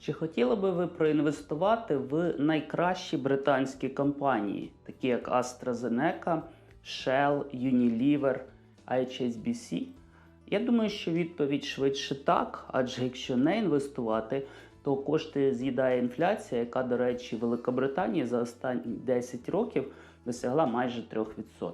Чи хотіли би ви проінвестувати в найкращі британські компанії, такі як AstraZeneca, Shell, Unilever, HSBC? Я думаю, що відповідь швидше так, адже якщо не інвестувати, то кошти з'їдає інфляція, яка, до речі, в Великобританії за останні 10 років досягла майже 3%.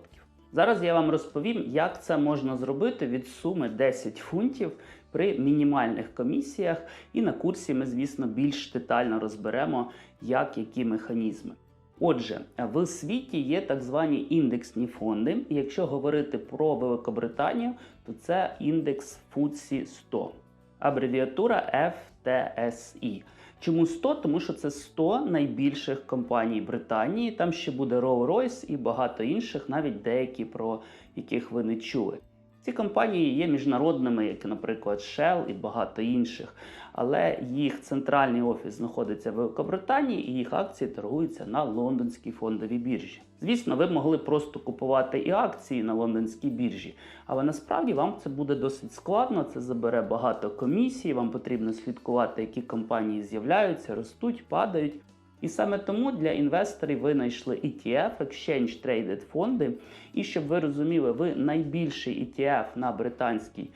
Зараз я вам розповім, як це можна зробити від суми 10 фунтів при мінімальних комісіях. І на курсі ми, звісно, більш детально розберемо, як які механізми. Отже, в світі є так звані індексні фонди. І якщо говорити про Великобританію, то це індекс FTSE 100, абревіатура FTSE. Чому 100? Тому що це 100 найбільших компаній Британії. Там ще буде Rolls-Royce і багато інших, навіть деякі про яких ви не чули. Ці компанії є міжнародними, як, наприклад, Shell і багато інших, але їх центральний офіс знаходиться в Великобританії і їх акції торгуються на лондонській фондовій біржі. Звісно, ви могли просто купувати і акції на лондонській біржі, але насправді вам це буде досить складно. Це забере багато комісій. Вам потрібно слідкувати, які компанії з'являються, ростуть, падають. І саме тому для інвесторів ви знайшли ETF, Exchange Traded фонди. І щоб ви розуміли, в найбільший ETF на британський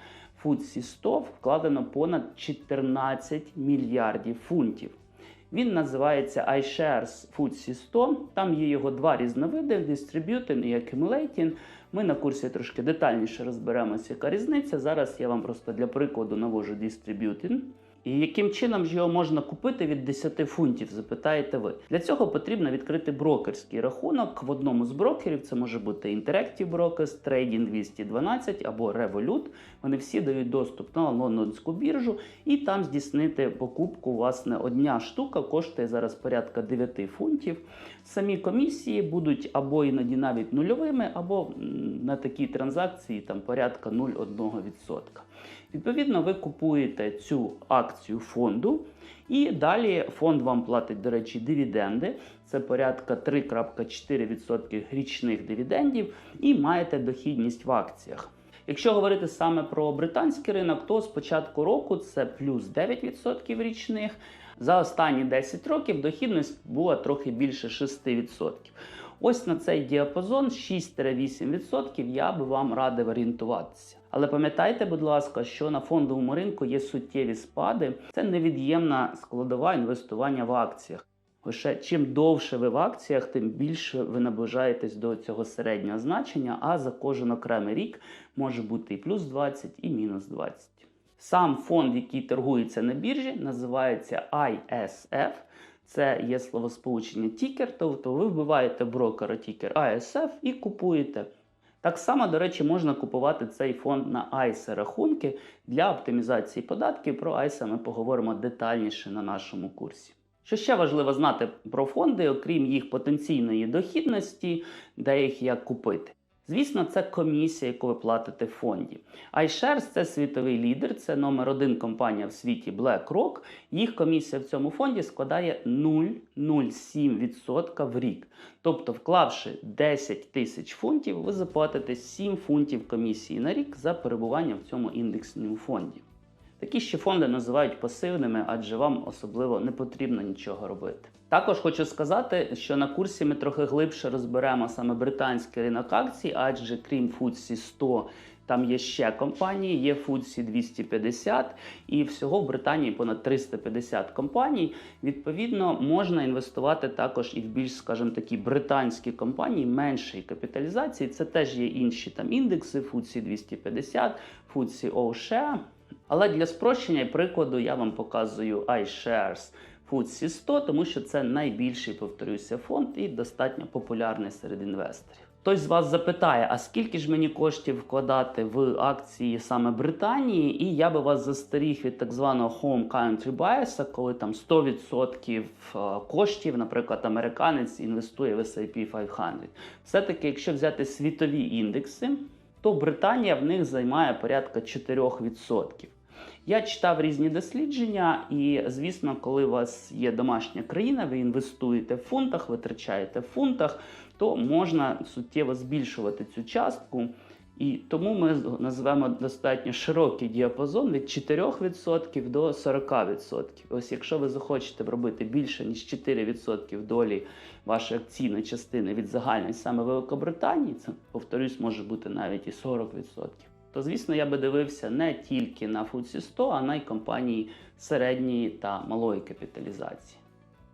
FTSE 100 вкладено понад 14 мільярдів фунтів. Він називається iShares FTSE 100. Там є його два різновиди: Distributing і Accumulating. Ми на курсі трошки детальніше розберемося, яка різниця. Зараз я вам просто для прикладу навожу Distributing. І яким чином ж його можна купити від 10 фунтів, запитаєте ви. Для цього потрібно відкрити брокерський рахунок в одному з брокерів. Це може бути Interactive Brokers, Trading 212 або Revolut. Вони всі дають доступ на лондонську біржу і там здійснити покупку. Власне, одня штука коштує зараз порядка 9 фунтів. Самі комісії будуть або іноді навіть нульовими, або на такі транзакції там порядка 0,1%. Відповідно, ви купуєте цю акцію фонду, і далі фонд вам платить, до речі, дивіденди. Це порядка 3,4% річних дивідендів, і маєте дохідність в акціях. Якщо говорити саме про британський ринок, то з початку року це плюс 9% річних. За останні 10 років дохідність була трохи більше 6%. Ось на цей діапазон 6-8% я би вам радив орієнтуватися. Але пам'ятайте, будь ласка, що на фондовому ринку є суттєві спади. Це невід'ємна складова інвестування в акціях. Лише чим довше ви в акціях, тим більше ви наближаєтесь до цього середнього значення, а за кожен окремий рік може бути і плюс 20, і мінус 20. Сам фонд, який торгується на біржі, називається ISF. Це є словосполучення тікер, тобто ви вбиваєте брокера тікер ISF і купуєте. Так само, до речі, можна купувати цей фонд на ISA рахунки для оптимізації податків. Про ISA ми поговоримо детальніше на нашому курсі. Що ще важливо знати про фонди, окрім їх потенційної дохідності, де їх як купити. Звісно, це комісія, яку ви платите в фонді. iShares – це світовий лідер, це номер один компанія в світі BlackRock. Їх комісія в цьому фонді складає 0,07% в рік. Тобто, вклавши 10 тисяч фунтів, ви заплатите 7 фунтів комісії на рік за перебування в цьому індексному фонді. Такі ще фонди називають пасивними, адже вам особливо не потрібно нічого робити. Також хочу сказати, що на курсі ми трохи глибше розберемо саме британський ринок акцій, адже крім FTSE 100, там є ще компанії, є FTSE 250, і всього в Британії понад 350 компаній. Відповідно, можна інвестувати також і в більш, скажімо такі, британські компанії меншої капіталізації. Це теж є інші там індекси, FTSE 250, FTSE All-Share. Але для спрощення і прикладу я вам показую iShares FTSE 100, тому що це найбільший, повторюся, фонд і достатньо популярний серед інвесторів. Хтось з вас запитає, а скільки ж мені коштів вкладати в акції саме Британії? І я би вас застеріг від так званого home country bias, коли там 100% коштів, наприклад, американець інвестує в S&P 500. Все-таки, якщо взяти світові індекси, то Британія в них займає порядка 4%. Я читав різні дослідження, і звісно, коли у вас є домашня країна, ви інвестуєте в фунтах, витрачаєте в фунтах, то можна суттєво збільшувати цю частку. І тому ми назвемо достатньо широкий діапазон від 4% до 40%. Ось якщо ви захочете робити більше ніж 4% долі вашої акційної частини від загальної саме Великобританії, це повторюсь, може бути навіть і 40%. То звісно, я би дивився не тільки на FTSE 100, а на й компанії середньої та малої капіталізації.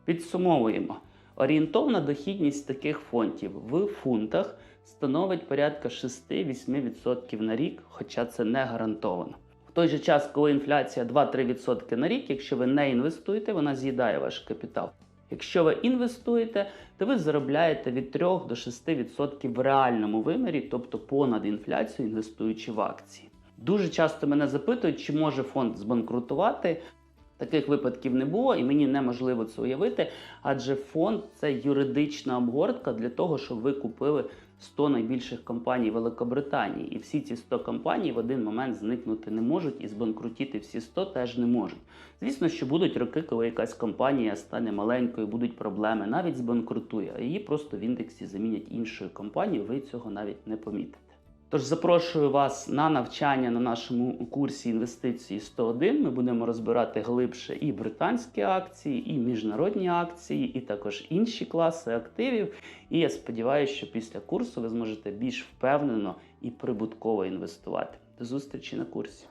Підсумовуємо. Орієнтовна дохідність таких фондів в фунтах становить порядка 6-8% на рік, хоча це не гарантовано. В той же час, коли інфляція 2-3% на рік, якщо ви не інвестуєте, вона з'їдає ваш капітал. Якщо ви інвестуєте, то ви заробляєте від 3 до 6% в реальному вимірі, тобто понад інфляцію, інвестуючи в акції. Дуже часто мене запитують, чи може фонд збанкрутувати. Таких випадків не було, і мені неможливо це уявити, адже фонд це юридична обгортка для того, щоб ви купили 100 найбільших компаній Великобританії. І всі ці 100 компаній в один момент зникнути не можуть, і збанкрутіти всі 100 теж не можуть. Звісно, що будуть роки, коли якась компанія стане маленькою, будуть проблеми, навіть збанкрутує, а її просто в індексі замінять іншою компанією, ви цього навіть не помітите. Тож запрошую вас на навчання на нашому курсі інвестиції 101. Ми будемо розбирати глибше і британські акції, і міжнародні акції, і також інші класи активів. І я сподіваюся, що після курсу ви зможете більш впевнено і прибутково інвестувати. До зустрічі на курсі.